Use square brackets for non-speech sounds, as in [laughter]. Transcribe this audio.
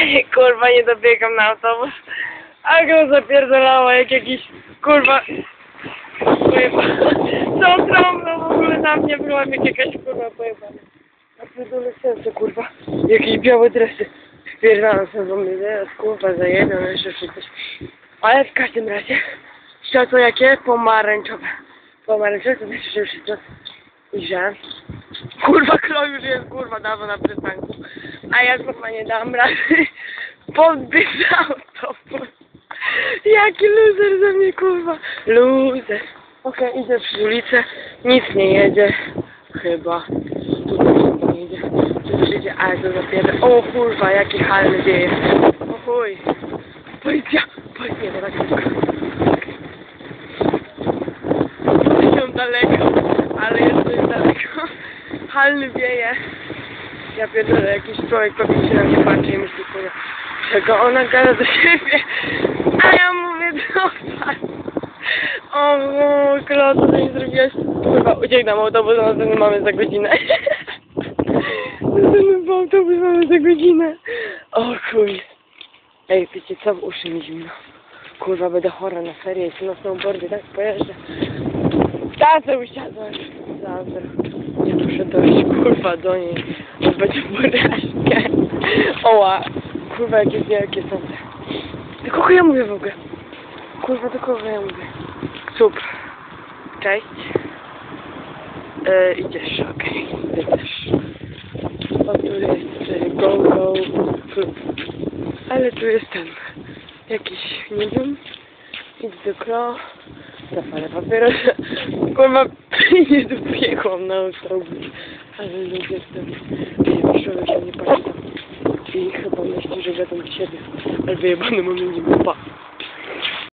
[laughs] kurwa, nie dobiegam na autobus. A go zapierdalało jak jakiś, kurwa... Kurwa. [laughs] Co trąbną w ogóle na mnie byłam jak jakaś kurwa pojebana. A pierdolę serce, kurwa. Jakieś białe dresy. Spierdalam sobie do mnie, zaraz kurwa zajedę, no jeszcze coś. Ale w każdym razie, światło jakie? Pomarańczowe. Pomarańczowe to znaczy, że już jest czas. I że... Kurwa, Klo już jest, kurwa, dawno na przystanku. A ja kurwa nie dam rady [laughs] podbić autobus. Jaki loser ze mnie, kurwa. Loser. Okej, idę przez ulicę, nic nie jedzie. Chyba. Tutaj nic nie jedzie. Tu już jedzie, ale to dopiero. O kurwa, jaki halny wieje. O chuj. Policja, policja, to tak szybko. Daleko, ale jest daleko. Halny wieje. Ja pierdolę, jakiś człowiek pewnie się na mnie patrzy i myśli, kurwa, czego ona gada do siebie. A ja mówię, dobra. O, o Klo, co ty mi zrobiłaś? Kurwa, ucieknę autobus, a następny mamy za godzinę. [laughs] Następny autobus mamy za godzinę. O chuj. Ej, wiecie co, w uszy mi zimno. Kurwa, będę chora na ferie, jestem na snowboardzie, tak pojeżdżę. Tacę usiadłem. Dobra. Nie muszę dojść, kurwa, do niej. Będzie porażkę. Oła. Kurwa, jakie wielkie są te. Do kogo ja mówię w ogóle? Kurwa, do kogo ja mówię? Super. Cześć. E, idziesz, okej. Ty też. O, tu jest go, go. Ale tu jest ten. Jakiś, nie wiem. Idź do klo. Zapalę papierosa. Kurwa, nie dobiegłam na autobus. Ale ludzie w tym. Nie człowiek się nie pamięta. I chyba myśli, że wiadomo do siebie. Ale wyjebany mam nim pa.